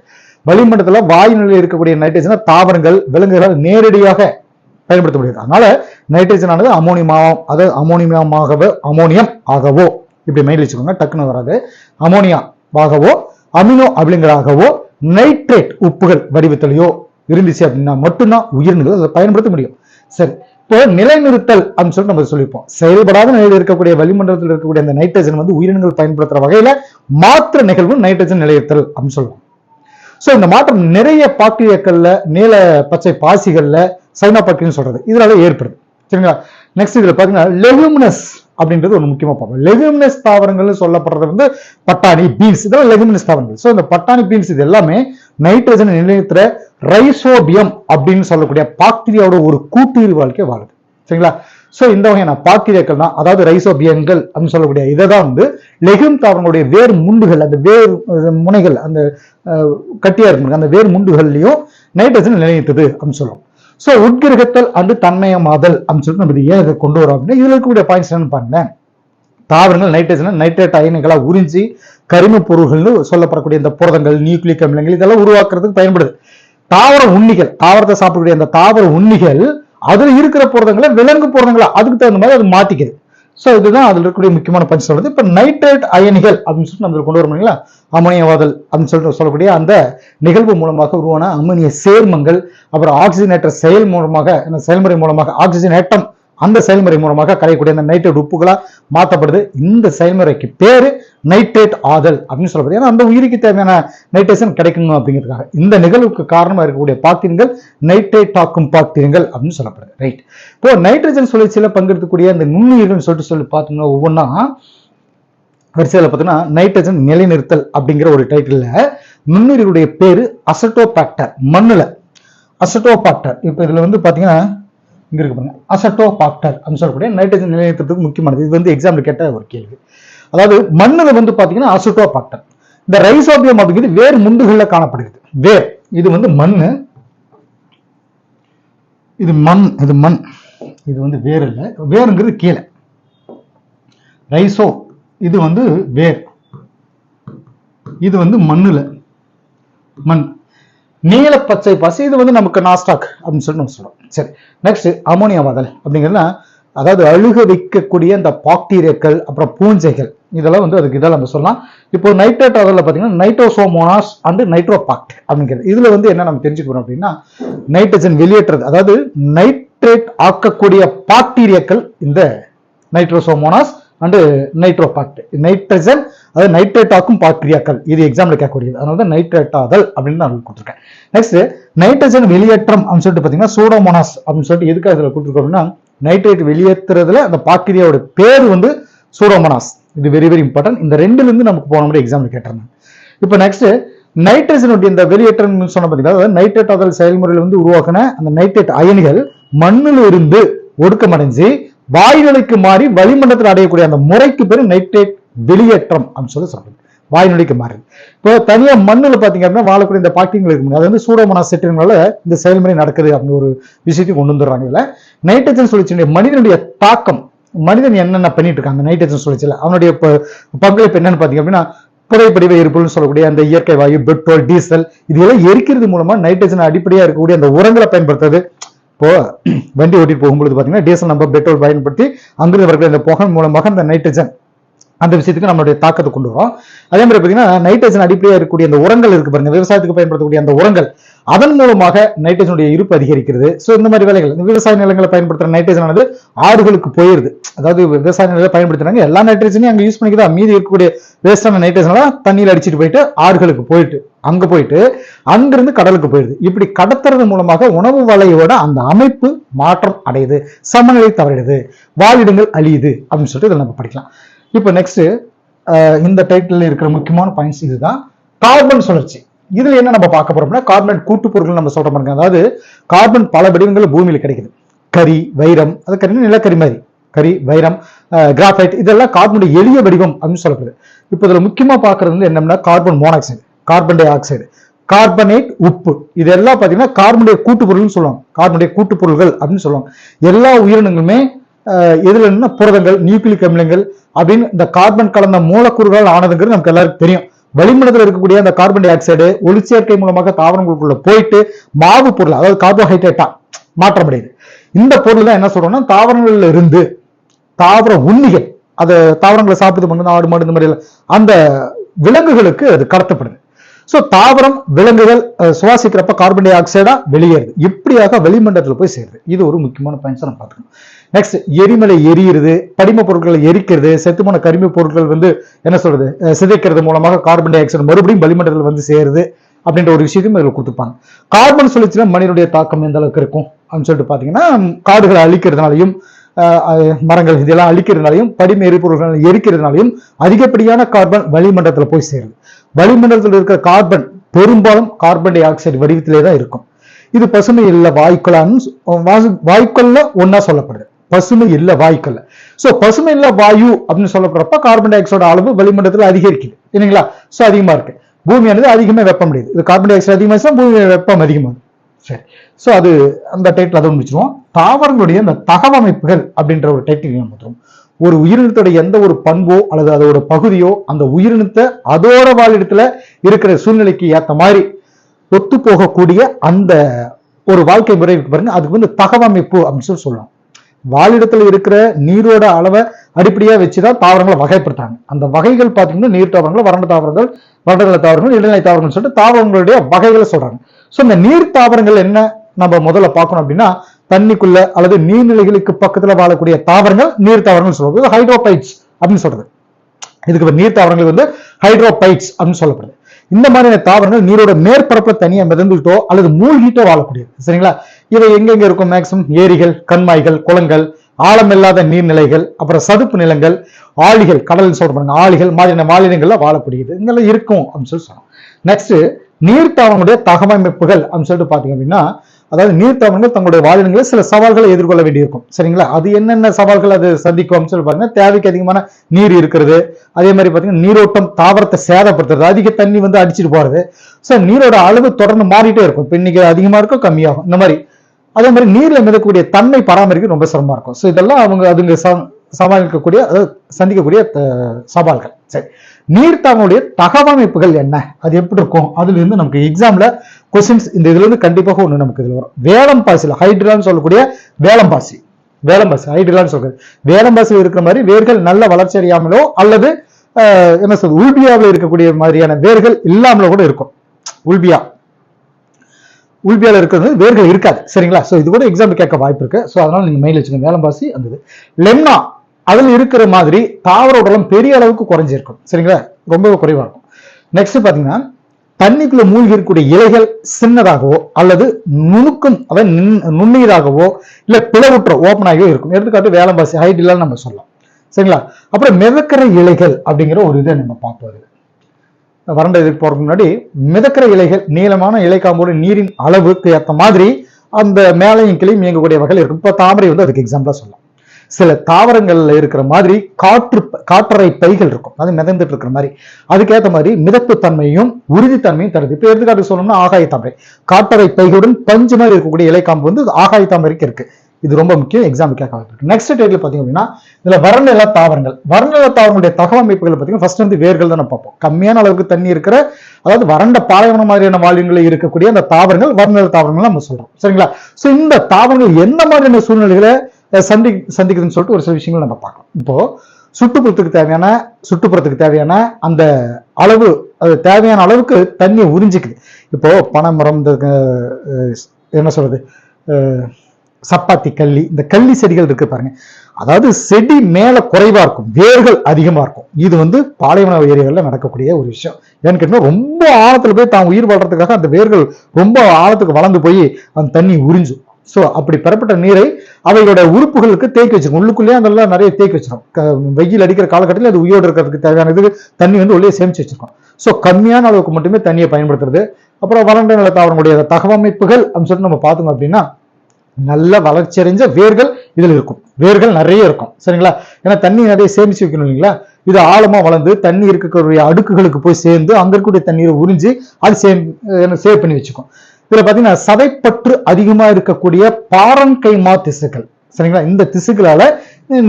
Speaker 1: வளிமண்டலத்தில் வாயு நிலையில் இருக்கக்கூடிய நைட்ரஜனை தாவரங்கள் விலங்குகளால் நேரடியாக பயன்படுத்த முடியாது. அதனால நைட்ரஜன் ஆனது அமோனியமாவும் அதாவது அமோனியமாகவோ அமோனியம் ஆகவோ இப்படி மைண்ட் வச்சுக்கோங்க டக்குன்னு வராது. அமோனியா ஆகவோ அமினோ அப்படிங்கிறாகவோ நைட்ரேட் உப்புகள் வடிவத்திலையோ இருந்துச்சு அப்படின்னா மட்டும்தான் உயிரினங்கள் அதை பயன்படுத்த முடியும். சரி இப்போ நிலைநிறுத்தல் அப்படின்னு சொல்லிட்டு நம்ம சொல்லியிருப்போம். செயல்படாத நிலையில் இருக்கக்கூடிய வளிமண்டலத்தில் இருக்கக்கூடிய அந்த நைட்ரஜன் வந்து உயிரினங்கள் பயன்படுத்துற வகையில மாற்ற நிகழ்வு நைட்ரஜன் நிலையத்தல் அப்படின்னு சொல்லுவோம். ஸோ இந்த மாற்றம் நிறைய பாக்டீரியாக்கள்ல நீல பச்சை பாசிகள்ல சைனோபாக்கின்னு சொல்றது. இதனால ஏற்படுது. சரிங்களா? நெக்ஸ்ட் இதுல பாத்தீங்கன்னா லெகுமினஸ் அப்படின்றது ஒரு முக்கியமா பார்ப்போம். லெகுமினஸ் தாவரங்கள்னு சொல்லப்படுறது வந்து பட்டாணி பீன்ஸ் இதெல்லாம் லெகுமினஸ் தாவரங்கள். ஸோ இந்த பட்டாணி பீன்ஸ் இது எல்லாமே நைட்ரஜன் நிலையத்துல ரைசோபியம் அப்படின்னு சொல்லக்கூடிய பாக்டீரியாவோட ஒரு கூட்டுயிர் வாழ்க்கை வாழுது. சரிங்களா? ஸோ இந்த வகையான பாக்டீரியாக்கள் தான் அதாவது ரைசோபியங்கள் அப்படின்னு சொல்லக்கூடிய இதை தான் வந்து லெகும் தாவரங்களுடைய வேர் முண்டுகள் அந்த வேர் முனைகள் அந்த கட்டியா இருக்கு அந்த வேர் முண்டுகள்லையும் நைட்ரஜன் நிலைநிறுத்துது அப்படின்னு சொல்லுவோம் ஸோ உட்கிரகத்தல் அண்டு தன்மயமாதல் அப்படின்னு சொல்லிட்டு நம்ம ஏன் இதை கொண்டு வரோம் அப்படின்னா இதில் இருக்கக்கூடிய பாயிண்ட்ஸ் என்னன்னு பாருங்களேன். தாவரங்கள் நைட்ரஜனை நைட்ரேட் அயனிகளாக உறிஞ்சி கரிம பொருள்கள்னு சொல்லப்படக்கூடிய இந்த புரதங்கள் நியூக்ளிக் அமிலங்கள் இதெல்லாம் உருவாக்குறதுக்கு பயன்படுது. தாவர உண்ணிகள் தாவரத்தை சாப்பிடக்கூடிய அந்த தாவர உண்ணிகள் அதுல இருக்கிற புரதங்களை விலங்கு புரதங்களை அதுக்கு தகுந்த மாதிரி அது மாத்திக்குது. சோ இதுதான் அதுல இருக்கக்கூடிய முக்கியமான பஞ்சு சொல்றது. இப்போ நைட்ரேட் அயனிகள் அப்படின்னு சொல்லிட்டு நம்ம கொண்டு வரோம் இல்லைங்களா? அமோனியவாதல் அப்படின்னு சொல்லிட்டு சொல்லக்கூடிய அந்த நிகழ்வு மூலமாக உருவான அமோனிய சேர்மங்கள் அப்புறம் ஆக்சிஜனேற்ற செயல் மூலமாக செயல்முறை மூலமாக ஆக்சிஜன் ஏட்டம் அந்த செயல்முறை மூலமாக கரையக்கூடிய அந்த நைட்ரேட் உப்புகளாக மாற்றப்படுது இந்த செயல்முறைக்கு பேர் நைட்ரேட் ஆதல் அப்படின்னு சொல்லப்படுது. ஏன்னா அந்த உயிருக்கு தேவையான நைட்ரேஷன் கிடைக்கணும் அப்படிங்கிறதுக்காக. இந்த நிகழ்வுக்கு காரணமாக இருக்கக்கூடிய பாக்டீரியங்கள் நைட்ரேட் ஆக்கும் பாக்டீரியங்கள் அப்படின்னு சொல்லப்படுது. ரைட் இப்போ நைட்ரஜன் சுழற்சியில் பங்கெடுக்கக்கூடிய அந்த நுண்ணுயிர்கள்னு சொல்லிட்டு சொல்லி பார்த்தோம்னா ஒவ்வொன்றா வரிசையில் பார்த்தீங்கன்னா நைட்ரஜன் நிலைநிறுத்தல் அப்படிங்கிற ஒரு டைட்டிலில் நுண்ணுயிர்களுடைய பேர் அசட்டோபாக்டர் மண்ணில். அசட்டோபாக்டர். இப்போ இதில் வந்து பார்த்தீங்கன்னா இங்க இருக்கு பாருங்க. அசட்டோபாக்டர் அப்படின்னு சொல்லக்கூடிய நைட்ரஜன் நிலையத்துக்கு முக்கியமானது. இது வந்து எக்ஸாம்பிள் கேட்ட ஒரு கேள்வி. அதாவது மண்ணில் வந்து பாத்தீங்கன்னா அசட்டோபாக்டர். இந்த ரைசோபியம் அப்படிங்கிறது வேர் முண்டுகளில் காணப்படுகிறது. வேர் இது வந்து மண் இது மண் இது மண். இது வந்து வேர் இல்லை. வேருங்கிறது கீழே. ரைசோ இது வந்து வேர். இது வந்து மண்ணுல. மண். நீல பச்சை பாசி இது வந்து நமக்கு நாஸ்டாக் அப்படின்னு சொல்லி நம்ம சொல்றோம். சரி நெக்ஸ்ட் அமோனியா வாதல் அப்படிங்கிறதுனா அதாவது அழுக வைக்கக்கூடிய இந்த பாக்டீரியாக்கள் அப்புறம் பூஞ்சைகள் இதெல்லாம் வந்து அதுக்கு இதெல்லாம் நம்ம சொல்லலாம். இப்போ நைட்ரேட் அதில் பார்த்தீங்கன்னா நைட்ரோசோமோனாஸ் அண்ட் நைட்ரோபாக்ட் அப்படிங்கிறது. இதுல வந்து என்ன நம்ம தெரிஞ்சுக்கிறோம் அப்படின்னா நைட்ரஜன் வெளியேற்றது அதாவது நைட்ரேட் ஆக்கக்கூடிய பாக்டீரியாக்கள் இந்த நைட்ரோசோமோனாஸ் அண்டு நைட்ரோபாக்ட் நைட்ரஜன் அதாவது நைட்ரேட்டாக்கும் பாக்டீரியாக்கள். இது எக்ஸாம்ல கேட்கக்கூடியது. அதனால தான் நைட்ரேட்டாதல் அப்படின்னு நான் கொடுத்துருக்கேன். நெக்ஸ்ட் நைட்ரஜன் வெளியேற்றம் அப்படின்னு சொல்லிட்டு பார்த்தீங்கன்னா சூடோமோனாஸ் அப்படின்னு சொல்லிட்டு எதுக்காக இதில் கொடுத்துருக்கோம் அப்படின்னா நைட்ரேட் வெளியேற்றுறதுல அந்த பாக்டீரியாவோட பேர் வந்து சூடோமோனாஸ் இது வெரி வெரி இம்பார்ட்டன்ட் இந்த ரெண்டுலேருந்து நமக்கு போன மாதிரி எக்ஸாம்பிள் கேட்டிருந்தேன் இப்போ நெக்ஸ்ட் நைட்ரஜனுடைய இந்த வெளியேற்றம் சொன்ன பார்த்தீங்கன்னா அதாவது நைட்ரேட் ஆதல் செயல்முறையில் வந்து உருவாக்கின அந்த நைட்ரேட் அயனிகள் மண்ணில் இருந்து ஒடுக்கமடைஞ்சு வாயுநிலைக்கு மாறி வளிமண்டலத்தில் அடையக்கூடிய அந்த முறைக்கு பேர் நைட்ரேட் வெளியேற்றம் அப்படின்னு சொல்லி சொல்றது வாயுநிலைக்கு மாறுது இப்போ தனியா மண்ணில் பார்த்தீங்க அப்படின்னா வாழக்கூடிய இந்த பாக்டீரியங்கள் இருக்கு அது வந்து சூடோமனா செட்டினால இந்த செயல்முறை நடக்குது அப்படின்னு ஒரு விஷயத்தையும் கொண்டு வந்துடுறாங்க இதுல. நைட்ரஜன் சுழற்சியுடைய மனிதனுடைய தாக்கம் மனிதன் என்னென்ன பண்ணிட்டு இருக்காங்க நைட்ரஜன் சுழற்சியில்? அவனுடைய பங்களிப்பு என்னன்னு பார்த்தீங்க அப்படின்னா புதைப்படிவ எரிபொருள்னு சொல்லக்கூடிய அந்த இயற்கை வாயு பெட்ரோல் டீசல் இதெல்லாம் எரிக்கிறது மூலமா நைட்ரஜன் அடிப்படையாக இருக்கக்கூடிய அந்த உரங்களை பயன்படுத்துறது இப்போ வண்டி ஓட்டிட்டு போகும்பொழுது பாத்தீங்கன்னா டீசல் நம்ம பெட்ரோல் பயன்படுத்தி அங்கிருந்து வரக்கூடிய அந்த புகை மூலமாக அந்த நைட்ரஜன் அந்த விஷயத்துக்கு நம்மளுடைய தாக்கத்தை கொண்டு வரும். அதே மாதிரி பார்த்தீங்கன்னா நைட்ரஜன் அடிப்படையாக இருக்கக்கூடிய அந்த உரங்கள் இருக்கு பாருங்க. விவசாயத்துக்கு பயன்படுத்தக்கூடிய அந்த உரங்கள் அதன் மூலமாக நைட்ரஜனுடைய இருப்பு அதிகரிக்கிறது. ஸோ இந்த மாதிரி வேலைகள் இந்த விவசாய நிலங்களை பயன்படுத்துகிற நைட்ரஜன் ஆனது ஆறுகளுக்கு போயிருது. அதாவது விவசாய நிலங்களை பயன்படுத்துறாங்க. எல்லா நைட்ரஜனையும் அங்கே யூஸ் பண்ணிக்கிதான் மீதி இருக்கக்கூடிய வேஸ்டான நைட்ரஜன்லாம் தண்ணியில் அடிச்சிட்டு போயிட்டு ஆறுகளுக்கு போயிட்டு அங்கே போயிட்டு அங்கிருந்து கடலுக்கு போயிடுது இப்படி கடத்துறது மூலமாக உணவு வலையோட அந்த அமைப்பு மாற்றம் அடையுது. சமநிலை தவறிடுது. வாழிடங்கள் அழியுது அப்படின்னு சொல்லிட்டு இதில் நம்ம படிக்கலாம். இப்போ நெக்ஸ்ட் இந்த டைட்டில் இருக்கிற முக்கியமான பாயிண்ட்ஸ் இதுதான். கார்பன் சுழற்சி. இதுல என்ன நம்ம பார்க்க போறோம்னா கார்பன் கூட்டு பொருட்கள் நம்ம சொல்ற பாருங்க. அதாவது கார்பன் பல வடிவங்கள் பூமியில கிடைக்குது. கரி வைரம் அது கரி நிலக்கரி மாதிரி. கரி வைரம் கிராஃபைட் இதெல்லாம் கார்பனுடைய எளிய வடிவம் அப்படின்னு சொல்லப்படுது. இப்போ இதுல முக்கியமா பார்க்கறது வந்து என்னன்னா carbon monoxide carbon dioxide carbonate உப்பு. இதெல்லாம் பார்த்தீங்கன்னா கார்பனுடைய கூட்டு பொருள்னு சொல்லுவாங்க. கார்பனுடைய கூட்டுப்பொருள்கள் அப்படின்னு சொல்லுவாங்க. எல்லா உயிரினங்களுமே எதுல என்ன புரதங்கள் நியூக்ளிக் அமிலங்கள் அப்படின்னு இந்த கார்பன் கலந்த மூலக்கூறுகள் ஆனதுங்கிறது நமக்கு எல்லாருக்கும் தெரியும். வளிமண்டலத்தில் இருக்கக்கூடிய அந்த கார்பன் டை ஆக்சைடு ஒளிச்சேர்க்கை மூலமாக தாவரங்களுக்குள்ள போயிட்டு மாவு பொருள் அதாவது கார்போஹைட்ரேட்டா மாற்றமடையுது. இந்த பொருள் தான் என்ன சொல்றோம்னா தாவரங்கள்ல இருந்து தாவர உண்ணிகள் அது தாவரங்களை சாப்பிட்டு பண்ணுது ஆடு மாடு இந்த மாதிரி அந்த விலங்குகளுக்கு அது கடத்தப்படுது. சோ தாவரம் விலங்குகள் சுவாசிக்கிறப்ப கார்பன் டை ஆக்சைடா வெளியேறுது. இப்படியாக வளிமண்டலத்தில் போய் சேருது. இது ஒரு முக்கியமான பாயிண்ட்ஸ் நம்ம பார்த்துக்கணும். நெக்ஸ்ட் எரிமலை எரியுறது படிம பொருட்களை எரிக்கிறது செத்துமான கரிம பொருட்கள் வந்து என்ன சொல்றது சிதைக்கிறது மூலமாக கார்பன் டை ஆக்சைடு மறுபடியும் வளிமண்டலத்தில் வந்து சேருது அப்படின்ற ஒரு விஷயத்தையும் இதில் கொடுத்துருப்பாங்க. கார்பன் சுழற்சியில மனிதனுடைய தாக்கம் எந்த அளவுக்கு இருக்கும் அப்படின்னு சொல்லிட்டு பார்த்தீங்கன்னா காடுகளை அழிக்கிறதுனாலையும் மரங்கள் இதெல்லாம் அழிக்கிறதுனாலையும் படிம எரிபொருட்கள் எரிக்கிறதுனாலையும் அதிகப்படியான கார்பன் வளிமண்டலத்தில் போய் சேருது. வளிமண்டலத்தில் இருக்கிற கார்பன் பெரும்பாலும் கார்பன் டை ஆக்சைடு வடிவத்திலே தான் இருக்கும். இது பசுமை இல்லை வாயுக்களான்னு வாசு- வாயுக்கள்ல ஒன்னா சொல்லப்படுது. பசுமை இல்ல வாயுக்கள். சோ பசுமை இல்ல வாயு அப்படின்னு சொல்லப்படுறப்ப கார்பன் டை ஆக்சைடு அளவு வளிமண்டலத்தில் அதிகரிக்குது. இல்லைங்களா? சோ அதிகமா இருக்கு. பூமியானது அதிகமா வெப்பமடையுது இது கார்பன் டை ஆக்சைடு அதிகமாக பூமி வெப்பம் அதிகமாகும் சரி. ஸோ அது அந்த டைட்டில் அதை முடிச்சிருவோம் தாவரங்களுடைய அந்த தகவமைப்புகள் அப்படின்ற ஒரு டைட்டில் நம்ம பார்த்துருவோம் ஒரு உயிரினத்துடைய எந்த ஒரு பண்போ அல்லது அதோட பகுதியோ அந்த உயிரினத்தை அதோட வாழிடத்துல இருக்கிற சூழ்நிலைக்கு ஏற்ற மாதிரி ஒத்து போகக்கூடிய அந்த ஒரு வாழ்க்கை முறை பாருங்க. அதுக்கு வந்து தகவமைப்பு அப்படின்னு சொல்லி சொல்லலாம். வாழிடத்துல இருக்கிற நீரோட அளவை அடிப்படையா வச்சுதான் தாவரங்களை வகைப்படுத்துறாங்க. அந்த வகைகள் பார்த்தீங்கன்னா நீர் தாவரங்கள் வறண்ட தாவரங்கள் வறண்டநில தாவரங்கள் இடைநிலை தாவரங்கள் சொல்லிட்டு தாவரங்களுடைய வகைகளை சொல்றாங்க. ஸோ இந்த நீர் தாவரங்கள் என்ன நம்ம முதல்ல பார்க்கணும் அப்படின்னா தண்ணிக்குள்ள அல்லது நீர்நிலைகளுக்கு பக்கத்துல வாழக்கூடிய தாவரங்கள் நீர் தாவரங்கள் சொல்றது ஹைட்ரோபைட்ஸ் அப்படின்னு சொல்றது. இதுக்கு நீர் தாவரங்கள் வந்து ஹைட்ரோபைட்ஸ் அப்படின்னு சொல்லப்படுது. இந்த மாதிரியான தாவரங்கள் நீரோட மேற்பரப்புல தனியா மிதந்துட்டோ அல்லது மூழ்கிட்டோ வாழக்கூடியது. சரிங்களா? இவை எங்கெங்க இருக்கும்? மேக்சிமம் ஏரிகள் கண்மாய்கள் குளங்கள் ஆழமில்லாத நீர்நிலைகள் அப்புறம் சதுப்பு நிலங்கள் ஆழிகள் கடல் சொல்றாங்க ஆழிகள் மாதிரியான மாநிலங்கள்ல வாழக்கூடியது. இங்கெல்லாம் இருக்கும் அப்படின்னு சொல்லி சொன்னோம். நெக்ஸ்ட் நீர் தாவரங்களுடைய தகவமைப்புகள் அப்படின்னு சொல்லிட்டு பாத்தீங்க அப்படின்னா அதாவது நீர் தங்களுடைய வாழ்நிலையில் சில சவால்களை எதிர்கொள்ள வேண்டியிருக்கும். சரிங்களா? அது என்னென்ன சவால்கள் அது சந்திக்கும் அப்படின்னு சொல்லி பாருங்க. தேவைக்கு அதிகமான நீர் இருக்கிறது. அதே மாதிரி பார்த்தீங்கன்னா நீரோட்டம் தாவரத்தை சேதப்படுத்துறது. அதிக தண்ணி வந்து அடிச்சிட்டு போறது. ஸோ நீரோட அளவு தொடர்ந்து மாறிட்டே இருக்கும். இப்போ இன்னைக்கு அதிகமாக இருக்கும் கம்மியாகும். இந்த மாதிரி. அதே மாதிரி நீர்ல மிதக்கக்கூடிய தன்மை பராமரிக்க ரொம்ப சிரமமா இருக்கும். ஸோ இதெல்லாம் அவங்க அதுங்க ச- சமாளிக்கக்கூடிய அதாவது சந்திக்கக்கூடிய சவால்கள். சரி. நீர்த்தாங்களுடைய தகவமைப்புகள் என்ன? அது எப்படி இருக்கும்? அதுல இருந்து நமக்கு எக்ஸாம்ல கொஸ்டின்ஸ் இந்த இதுல இருந்து கண்டிப்பாக ஒண்ணு நமக்கு இதுல வரும். வேலம் பாசியில் ஹைட்ரான்னு சொல்லக்கூடிய வேளம்பாசி வேளம்பாசி ஹைட்ரான்னு சொல்றது. வேலம்பாசியில் இருக்கிற மாதிரி வேர்கள் நல்ல வளர்ச்சி அடையாமலோ அல்லது என்ன சொல்றது உல்பியாவில் இருக்கக்கூடிய மாதிரியான வேர்கள் இல்லாமலோ கூட இருக்கும். உல்பியா. உள்பியால இருக்கிறது வேர்கள் இருக்காது. சரிங்களா? ஸோ இது கூட எக்ஸாம்பிள் கேட்க வாய்ப்பு இருக்கு. ஸோ அதனால நீங்க மெயில் வச்சுக்கோங்க. வேலம்பாசி அந்த இது. லெம்னா. அதில் இருக்கிற மாதிரி தாவர உடலம் பெரிய அளவுக்கு குறைஞ்சிருக்கும். சரிங்களா? ரொம்ப குறைவாக இருக்கும். நெக்ஸ்ட் பார்த்தீங்கன்னா தண்ணிக்குள்ள மூழ்கி இருக்கக்கூடிய இலைகள் சின்னதாகவோ அல்லது நுணுக்கம் அதாவது நின்- நுண்ணீராகவோ இல்லை பிளவுற்ற ஓப்பன் ஆகியோ இருக்கும். எடுத்துக்காட்டு வேலம்பாசி ஹைட் இல்லைன்னு நம்ம சொல்லலாம். சரிங்களா? அப்புறம் மிதக்கிற இலைகள் அப்படிங்கிற ஒரு இதை நம்ம பார்ப்போம். வறண்ட இதுக்கு போறதுக்கு முன்னாடி மிதக்கிற இலைகள் நீளமான இலைக்காம்போட நீரின் அளவுக்கு ஏற்ற மாதிரி அந்த மேலையும் கிளையும் இயங்கக்கூடிய வகையில் இருக்கும். இப்போ தாமரை வந்து அதுக்கு எக்ஸாம்பிளாக சொல்லலாம். சில தாவரங்கள்ல இருக்கிற மாதிரி காற்று காற்றறை பைகள் இருக்கும். அது மிதந்துட்டு இருக்கிற மாதிரி. அதுக்கேற்ற மாதிரி மிதப்பு தன்மையும் உறுதித்தன்மையும் தருது. இப்போ எடுத்துக்காட்டு சொல்லணும்னா ஆகாய தாமரை காற்றறை பைகளுடன் பஞ்சு மாதிரி இருக்கக்கூடிய இலைக்காம்பு வந்து ஆகாய தாமரைக்கு இருக்கு. இது ரொம்ப முக்கியம். எக்ஸாம்பிள் வாய்ப்பு இருக்கு நெக்ஸ்ட் டேட்ல பாத்தீங்க அப்படின்னா இதுல வறநில தாவரங்கள். வறநில தாவரங்களுடைய தகவமைப்புகள் பார்த்தீங்கன்னா ஃபர்ஸ்ட் வந்து வேர்கள் தான் நம்ம பார்ப்போம். கம்மியான அளவுக்கு தண்ணி இருக்கிற அதாவது வறண்ட பாலைவன மாதிரியான வாழ்வியங்களில் இருக்கக்கூடிய அந்த தாவரங்கள் வறநில தாவரங்கள் நம்ம சொல்றோம். சரிங்களா? சோ இந்த தாவரங்கள் எந்த மாதிரியான சூழ்நிலைகளை சந்தி சந்திக்குதுன்னு சொல்லிட்டு ஒரு சில விஷயங்கள் நம்ம பார்க்கலாம். இப்போ சுற்றுப்புறத்துக்கு தேவையான சுற்றுப்புறத்துக்கு தேவையான அந்த அளவு அது தேவையான அளவுக்கு தண்ணியை உறிஞ்சிக்குது. இப்போ பனைமரம் இந்த என்ன சொல்றது சப்பாத்தி கள்ளி இந்த கள்ளி செடிகள் இருக்கு பாருங்க. அதாவது செடி மேல குறைவா இருக்கும் வேர்கள் அதிகமா இருக்கும். இது வந்து பாலைவன ஏரியாவில் நடக்கக்கூடிய ஒரு விஷயம். ஏன்னு கேட்டீங்கன்னா ரொம்ப ஆழத்துல போய் தான் உயிர் வாழ்றதுக்காக அந்த வேர்கள் ரொம்ப ஆழத்துக்கு வளர்ந்து போய் அந்த தண்ணி உறிஞ்சும். ஸோ அப்படி பெறப்பட்ட நீரை அவைகளோட உறுப்புகளுக்கு தேக்கி வச்சிருக்கும். உள்ளுக்குள்ளேயே அதெல்லாம் நிறைய தேக்கி வச்சிருக்கும். வெயில் அடிக்கிற காலகட்டத்தில் அது உயிரோடு இருக்கிறதுக்கு தேவையான இது தண்ணி வந்து உள்ளே சேமிச்சு வச்சிருக்கோம். ஸோ கம்மியான அளவுக்கு மட்டுமே தண்ணியை பயன்படுத்துறது. அப்புறம் வறண்ட நில தாவரங்களுடைய தகவமைப்புகள் அப்படின்னு சொல்லிட்டு நம்ம பார்த்தோம் அப்படின்னா நல்ல வளர்ச்சி அடைஞ்ச வேர்கள் இதுல இருக்கும். வேர்கள் நிறைய இருக்கும். சரிங்களா? ஏன்னா தண்ணி நிறைய சேமிச்சு வைக்கணும் இல்லைங்களா? இது ஆழமா வளர்ந்து தண்ணி இருக்கக்கூடிய அடுக்குகளுக்கு போய் சேர்ந்து அங்க இருக்கக்கூடிய தண்ணீரை உறிஞ்சி அது சேம் சேவ் பண்ணி வச்சுக்கும். இதுல பாத்தீங்கன்னா சதைப்பற்று அதிகமா இருக்கக்கூடிய பாரன்கைமா திசுக்கள். சரிங்களா? இந்த திசுக்களால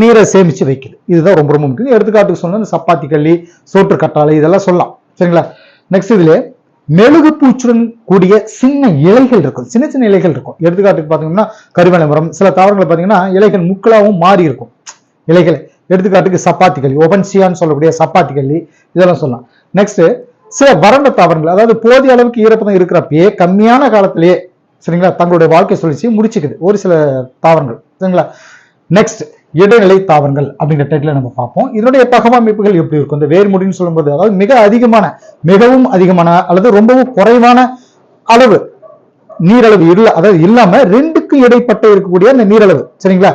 Speaker 1: நீரை சேமிச்சு வைக்குது. இதுதான் ரொம்ப ரொம்ப முக்கியம். எடுத்துக்காட்டுக்கு சொன்னா சப்பாத்தி கள்ளி சோற்று கற்றாழை இதெல்லாம் சொல்லலாம். சரிங்களா? நெக்ஸ்ட் இதுல மெழுகு பூச்சுடன் கூடிய சின்ன இலைகள் இருக்கும். சின்ன சின்ன இலைகள் இருக்கும். எடுத்துக்காட்டுக்கு பாத்தீங்கன்னா கருவேல மரம் சில தாவரங்கள் பாத்தீங்கன்னா இலைகள் முக்களாவும் மாறி இருக்கும். இலைகள். எடுத்துக்காட்டுக்கு சப்பாத்தி கள்ளி ஒபன்சியான்னு சொல்லக்கூடிய சப்பாத்தி கள்ளி இதெல்லாம் சொல்லலாம். நெக்ஸ்ட் சில வறண்ட தாவரங்கள் அதாவது போதிய அளவுக்கு ஈரப்பதம் இருக்கிறப்பயே கம்மியான காலத்திலேயே சரிங்களா தங்களுடைய வாழ்க்கை சுழற்சியை முடிச்சுக்குது. ஒரு சில தாவரங்கள் சரிங்களா? நெக்ஸ்ட் இடைநிலை தாவரங்கள் அப்படிங்கிற டைட்டில் நம்ம பார்ப்போம். இதனுடைய தகவமைப்புகள் எப்படி இருக்கும்? இந்த வேர்முடின்னு சொல்லும்போது அதாவது மிக அதிகமான மிகவும் அதிகமான அல்லது ரொம்பவும் குறைவான அளவு நீரளவு இல்லை அதாவது இல்லாம ரெண்டுக்கும் இடைப்பட்ட இருக்கக்கூடிய அந்த நீரளவு சரிங்களா?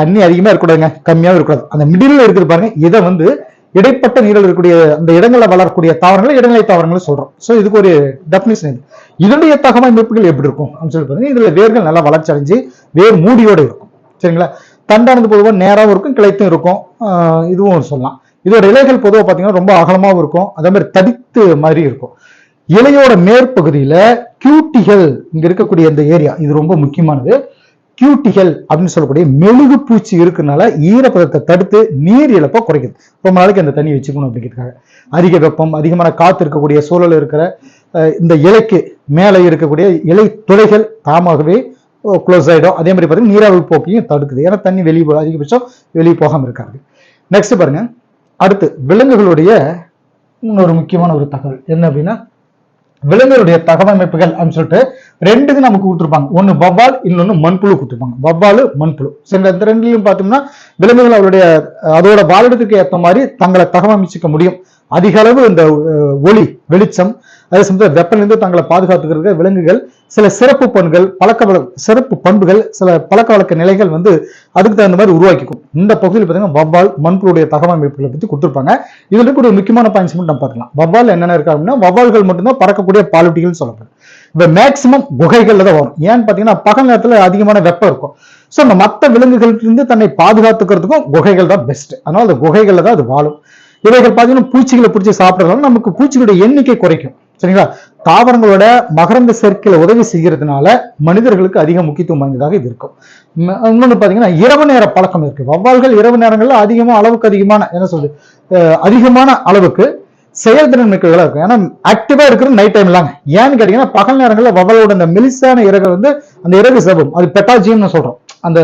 Speaker 1: தண்ணி அதிகமா இருக்கக்கூடாதுங்க கம்மியாகவும் இருக்கக்கூடாது. அந்த மிடில் இருக்குது பாருங்க இதை வந்து இடைப்பட்ட நீரல் இருக்கக்கூடிய அந்த இடங்களில் வளரக்கூடிய தாவரங்களை இடைநிலை தாவரங்களை சொல்றோம். ஸோ இதுக்கு ஒரு டெஃபினேஷன் இது. இதனுடைய தகவமைப்புகள் எப்படி இருக்கும்? அப்படின்னு சொல்லி பார்த்தீங்கன்னா இதுல வேர்கள் நல்லா வளர்ச்சி அடைஞ்சு வேர் மூடியோடு இருக்கும். சரிங்களா? தண்டானது பொதுவாக நேராகவும் இருக்கும் கிளைத்தும் இருக்கும். இதுவும் சொல்லலாம். இதோட இலைகள் பொதுவாக பார்த்தீங்கன்னா ரொம்ப அகலமாகவும் இருக்கும். அதே மாதிரி தடித்து மாதிரி இருக்கும். இலையோட மேற்பகுதியில கியூட்டிகள் இங்கே இருக்கக்கூடிய இந்த ஏரியா இது ரொம்ப முக்கியமானது. கியூட்டிகள் அப்படின்னு சொல்லக்கூடிய மெழுகு பூச்சி இருக்கிறதுனால ஈரப்பதத்தை தடுத்து நீர் இழப்பை குறைக்குது. ரொம்ப நாளைக்கு அந்த தண்ணி வச்சுக்கணும் அப்படிங்கிறதுக்காக. அதிக வெப்பம் அதிகமான காத்து இருக்கக்கூடிய சூழல் இருக்கிற இந்த இலைக்கு மேலே இருக்கக்கூடிய இலை துளைகள் தாமாகவே க்ளோஸ் ஆகிடும் அதே மாதிரி பார்த்தீங்கன்னா நீராவி போக்கையும் தடுக்குது. ஏன்னா தண்ணி வெளியே அதிகபட்சம் வெளியே போகாமல் இருக்காது. நெக்ஸ்ட் பாருங்க. அடுத்து விலங்குகளுடைய இன்னொரு முக்கியமான ஒரு தகவல். என்ன அப்படின்னா விலங்குகளுடைய தகவமைப்புகள் அப்படின்னு சொல்லிட்டு ரெண்டுக்கு நமக்கு கொடுத்துருப்பாங்க. ஒண்ணு வவ்வால் இன்னொன்னு மண்புழு கொடுத்துருப்பாங்க. வவ்வாலு மண்புழு. சரி இந்த ரெண்டுலையும் பார்த்தோம்னா விலங்குகள் அவருடைய அதோட வாழிடத்துக்கு ஏற்ற மாதிரி தங்களை தகவமைச்சுக்க முடியும். அதிக அளவு இந்த ஒளி வெளிச்சம் அதே சமயத்தில் வெப்பனிலிருந்து தங்களை பாதுகாத்துக்கிறது விலங்குகள் சில சிறப்பு பண்புகள் பழக்க வழ சிறப்பு பண்புகள் சில பழக்க வழக்க நிலைகள் வந்து அதுக்கு தகுந்த மாதிரி உருவாக்கிக்கும். இந்த பகுதியில் பார்த்தீங்கன்னா வவ்வால் மண்புழுடைய தகவமைப்புகளை பற்றி கொடுத்துருப்பாங்க. இதுல இருக்கக்கூடிய முக்கியமான பாயிண்ட்ஸ் மட்டும் நம்ம பார்க்கலாம். வவ்வால் என்னென்ன இருக்கா அப்படின்னா வவ்வால்கள் மட்டும்தான் பறக்கக்கூடிய பாலூட்டிகள் சொல்லப்படும் இப்போ மேக்சிமம் குகைகளில் தான் வரும். ஏன்னு பார்த்தீங்கன்னா பகல் நேரத்தில் அதிகமான வெப்பம் இருக்கும். ஸோ நம்ம மற்ற விலங்குகளிலிருந்து தன்னை பாதுகாத்துக்கிறதுக்கும் குகைகள் தான் பெஸ்ட் அதனால் அந்த குகைகளில் தான் அது வாழும். இவைகள் பார்த்தீங்கன்னா பூச்சிகளை பிடிச்சி சாப்பிட்றதுனால நமக்கு பூச்சிகளுடைய எண்ணிக்கை குறைக்கும். சரிங்களா? தாவரங்களோட மகரந்த சேர்க்கையில உதவி செய்யறதுனால மனிதர்களுக்கு அதிக முக்கியத்துவம் வாய்ந்ததாக இது இருக்கும். இன்னொன்று பார்த்தீங்கன்னா இரவு நேர பழக்கம் இருக்கு. வவ்வால்கள் இரவு நேரங்களில் அதிகமா அளவுக்கு அதிகமான என்ன சொல்றது அதிகமான அளவுக்கு செயல்திறன் மிக்கதாக இருக்கும். ஏன்னா ஆக்டிவா இருக்கிறது நைட் டைம் இல்லாங்க ஏன்னு கேட்டீங்கன்னா பகல் நேரங்களில் வவலோட அந்த மெலிசான இறகு வந்து அந்த இறகு சபம் அது பெட்டாஜியம்னு சொல்றோம். அந்த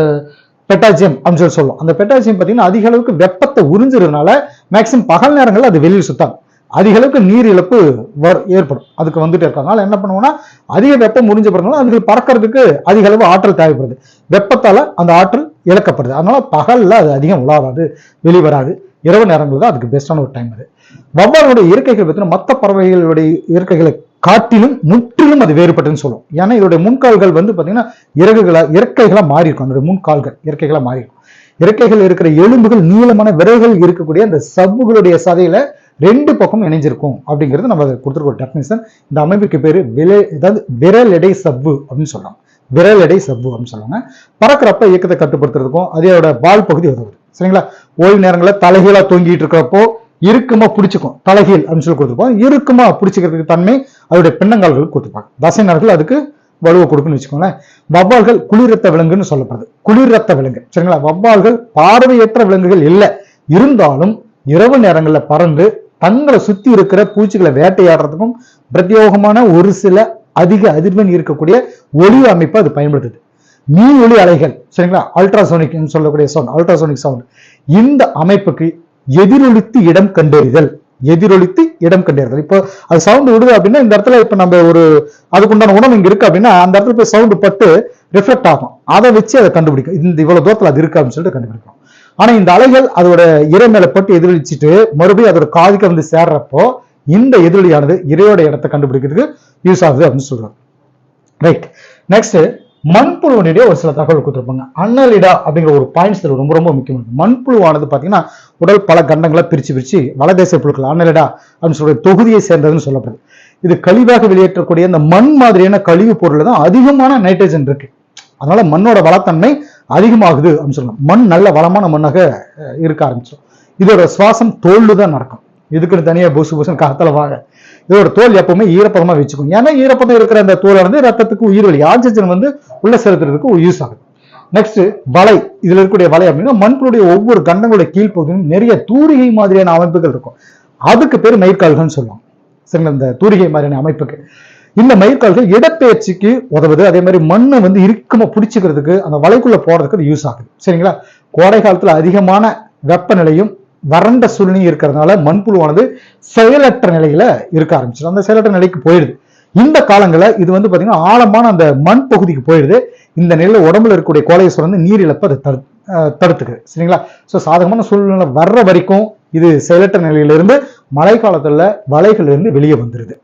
Speaker 1: பெட்டாஜியம் அப்படின்னு சொல்லி சொல்லுவோம். அந்த பெட்டாஜியம் பார்த்தீங்கன்னா அதிக அளவுக்கு வெப்பத்தை உறிஞ்சிறதுனால மேக்சிமம் பகல் நேரங்களில் அது வெளியில் சுத்தாங்க அதிக அளவுக்கு நீர் இழப்பு வர் ஏற்படும். அதுக்கு வந்துட்டு இருக்காங்க. என்ன பண்ணுவோம்னா அதிக வெப்பம் முடிஞ்ச பிறகு அதுகள் பறக்கிறதுக்கு அதிக அளவு ஆற்றல் தேவைப்படுது. வெப்பத்தால அந்த ஆற்றல் இழக்கப்படுது. அதனால பகல்ல அது அதிகம் உலாவாது வெளிவராது. இரவு நேரங்கள் தான் அதுக்கு பெஸ்டான ஒரு டைம் அது. வவ்வாலுடைய இயற்கைகள் பார்த்தீங்கன்னா மற்ற பறவைகளுடைய இயற்கைகளை காட்டிலும் முற்றிலும் அது வேறுபட்டுன்னு சொல்லும் ஏன்னா இதோடைய முன்கால்கள் வந்து பார்த்தீங்கன்னா இறகுகளாக இறக்கைகளாக மாறி இருக்கும் அதோட முன்கால்கள் இறக்கைகளாக மாறி இருக்கும் இறக்கைகள் இருக்கிற எலும்புகள் நீளமான விரல்கள் இருக்கக்கூடிய அந்த சவ்வுகளுடைய சதையில ரெண்டு பக்கம் இணைஞ்சிருக்கும் அப்படிங்கிறது நம்ம கொடுத்துருக்க ஒரு டெஃபினேஷன் இந்த அமைப்புக்கு பேர் விலை ஏதாவது விரல் எடை சவ்வு அப்படின்னு சொல்கிறாங்க விரல் எடை சவ்வு அப்படின்னு சொல்லுவாங்க பறக்கிறப்ப இயக்கத்தை கட்டுப்படுத்துறதுக்கும் அதோட பால் பகுதி உதவுது. சரிங்களா? ஓய்வு நேரங்களில் தலைகீழாக தொங்கிட்டு இருக்கிறப்போ இறுக்கமாக பிடிச்சிக்கும். தலைகீழ் அப்படின்னு சொல்லி கொடுத்துருப்போம். இறுக்கமாக பிடிச்சிக்கிறதுக்கு தன்மை அதோடைய பின்னங்கால்கள் கொடுத்துருப்பாங்க. தசைநார்கள் அதுக்கு வலுவை கொடுக்குன்னு வச்சுக்கோங்களேன். வவ்வால்கள் குளிரத்த விலங்குன்னு சொல்லப்படுது. குளிரத்த விலங்கு. சரிங்களா? வவ்வால்கள் பார்வையற்ற விலங்குகள் இல்லை. இருந்தாலும் இரவு நேரங்களில் பறந்து தங்களை சுத்தி இருக்கிற பூச்சிகளை வேட்டையாடுறதுக்கும் பிரத்யோகமான ஒரு சில அதிக அதிர்வெண் இருக்கக்கூடிய ஒளி அமைப்பை அது பயன்படுத்துது. மீ ஒளி அலைகள் சரிங்களா? அல்ட்ராசோனிக் சொல்லக்கூடிய சவுண்ட் அல்ட்ராசோனிக் சவுண்ட் இந்த அமைப்புக்கு எதிரொலித்து இடம் கண்டறிதல் எதிரொலித்து இடம் கண்டறிதல். இப்போ அது சவுண்ட் விடுது அப்படின்னா இந்த இடத்துல இப்ப நம்ம ஒரு அதுக்குண்டான உணவு இங்க இருக்கு அப்படின்னா அந்த இடத்துல போய் சவுண்டு பட்டு ரிஃப்ளெக்ட் ஆகும். அதை வச்சு அதை கண்டுபிடிக்கும். இந்த இவ்வளவு தூரத்தில் அது இருக்கு அப்படின்னு சொல்லிட்டு கண்டுபிடிக்கும். ஆனா இந்த அலைகள் அதோட இறை மேல பட்டு எதிரொலிச்சிட்டு மறுபடியும் அதோட காதுக்கு வந்து சேர்றப்போ இந்த எதிரொலியானது இறையோட இடத்தை கண்டுபிடிக்கிறதுக்கு யூஸ் ஆகுது அப்படின்னு சொல்றாங்க. ரைட் நெக்ஸ்ட் மண்புழுவனுடைய ஒரு சில தகவல் கொடுத்துருப்பாங்க. அன்னலிடா அப்படிங்கிற ஒரு பாயிண்ட்ஸ் இதுல ரொம்ப ரொம்ப முக்கியமானது மண்புழுவானது பார்த்தீங்கன்னா உடல் பல கண்டங்களை பிரிச்சு பிரிச்சு வலதேச புழுக்கள் அன்னலிடா அப்படின்னு சொல்ற தொகுதியை சேர்ந்ததுன்னு சொல்லப்படுது. இது கழிவாக வெளியேற்றக்கூடிய இந்த மண் மாதிரியான கழிவு பொருள் தான் அதிகமான நைட்ரஜன் இருக்கு. அதனால மண்ணோட வளத்தன்மை அதிகமாகுது அப்படின்னு சொல்லலாம் மண் நல்ல வளமான மண்ணாக இருக்க ஆரம்பிச்சோம் இதோட சுவாசம் தோல்ல தான் நடக்கும். இதுக்குன்னு தனியாக பூசு பூசன் காத்துல வாங்க இதோட தோல் எப்பவுமே ஈரப்பதமாக வச்சுக்கும். ஏன்னா ஈரப்பதம் இருக்கிற அந்த தோலை வந்து ரத்தத்துக்கு உயிர் வழி ஆக்சிஜன் வந்து உள்ள செலுத்துறதுக்கு யூஸ் ஆகுது. நெக்ஸ்ட் வலை. இதுல இருக்கக்கூடிய வலை அப்படின்னா மண்புடைய ஒவ்வொரு கண்டங்களுடைய கீழ்ப்பகுதியும் நிறைய தூரிகை மாதிரியான அமைப்புகள் இருக்கும். அதுக்கு பேர் மயிர்கால்கள்னு சொல்லுவாங்க. சரிங்களா? இந்த தூரிகை மாதிரியான அமைப்புக்கு. இந்த மயிர்கால்கள் இடப்பெயர்ச்சிக்கு உதவுது. அதே மாதிரி மண்ணை வந்து இறுக்கமா பிடிச்சிக்கிறதுக்கு அந்த வலைக்குள்ள போறதுக்கு அது யூஸ் ஆகுது. சரிங்களா? கோடை காலத்துல அதிகமான வெப்பநிலையும் வறண்ட சூழ்நிலையும் இருக்கிறதுனால மண்புழுவானது செயலற்ற நிலையில இருக்க ஆரம்பிச்சிடும். அந்த செயலற்ற நிலைக்கு போயிடுது. இந்த காலங்களில் இது வந்து பாத்தீங்கன்னா ஆழமான அந்த மண் பகுதிக்கு போயிடுது. இந்த நிலையில உடம்புல இருக்கக்கூடிய கோழையை சுரந்து நீர் இழப்பை அதை தடு தடுத்துக்குது. சரிங்களா? ஸோ சாதகமான சூழ்நிலை வர்ற வரைக்கும் இது செயலற்ற நிலையிலிருந்து மழை காலத்துல வலைகளிலிருந்து வெளியே வந்துருது.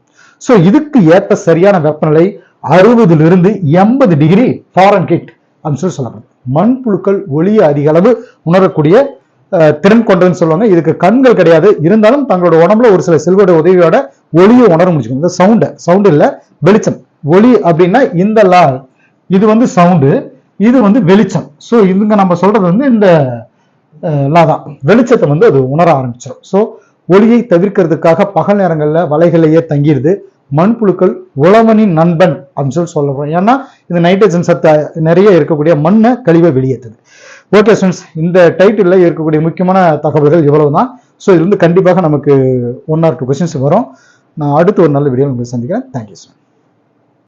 Speaker 1: ஸோ இதுக்கு ஏற்ற சரியான வெப்பநிலை அறுபதிலிருந்து எண்பது டிகிரி ஃபாரன்ஹீட் அப்படின்னு சொல்லி சொல்லப்படுது மண்புழுக்கள் ஒளியை அதிக அளவு உணரக்கூடிய திறன் கொண்டதுன்னு சொல்லுவாங்க. இதுக்கு கண்கள் கிடையாது. இருந்தாலும் தங்களோட உடம்புல ஒரு சில செல்வோட உதவியோட ஒளியை உணர முடிச்சுக்கணும் இந்த சவுண்டு சவுண்டு இல்ல வெளிச்சம். ஒளி அப்படின்னா இந்த லா இது வந்து சவுண்டு. இது வந்து வெளிச்சம். ஸோ இதுங்க நம்ம சொல்றது வந்து இந்த லா தான். வெளிச்சத்தை வந்து அது உணர ஆரம்பிச்சிடும் ஸோ ஒளியை தவிர்க்கிறதுக்காக பகல் நேரங்களில் வலைகளையே தங்கிடுது மண்புழுக்கள் உழவனின் நண்பன் அப்படின்னு சொல்லி சொல்லப்படுறோம் ஏன்னா இது நைட்ரஜன் சத்து நிறைய இருக்கக்கூடிய மண்ணை கழிவை வெளியேற்றுது. ஓகே ஸ்டூடெண்ட்ஸ் இந்த டைட்டிலில் இருக்கக்கூடிய முக்கியமான தகவல்கள் இவ்வளவு தான் ஸோ இது வந்து கண்டிப்பாக நமக்கு ஒன் ஆர் டூ கொஸ்டின்ஸ் வரும். நான் அடுத்து ஒரு நல்ல வீடியோ உங்களுக்கு சந்திக்கிறேன். Thank you sir